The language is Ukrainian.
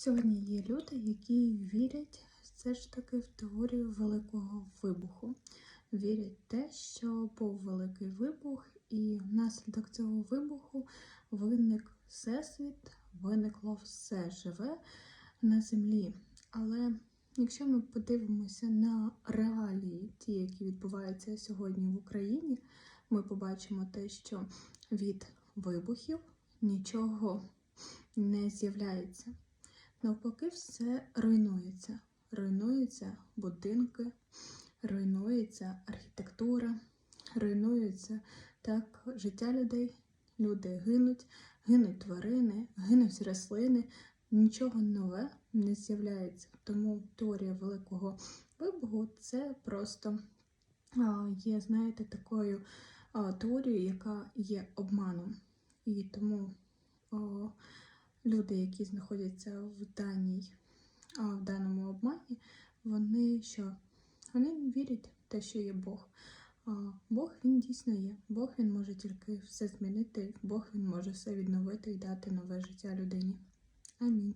Сьогодні є люди, які вірять все ж таки в теорію великого вибуху. Вірять в те, що був великий вибух, і внаслідок цього вибуху виник всесвіт, виникло все живе на землі. Але якщо ми подивимося на реалії, ті, які відбуваються сьогодні в Україні, ми побачимо те, що від вибухів нічого не з'являється. Навпаки, все руйнується. Руйнуються будинки, руйнується архітектура, руйнується так життя людей. Люди гинуть, гинуть тварини, гинуть рослини, нічого нове не з'являється. Тому теорія великого вибуху це просто є, знаєте, такою теорією, яка є обманом. І тому люди, які знаходяться в даній, в даному обмані, вони що? Вони вірять в те, що є Бог. Бог він дійсно є. Бог він може тільки все змінити. Бог він може все відновити і дати нове життя людині. Амінь.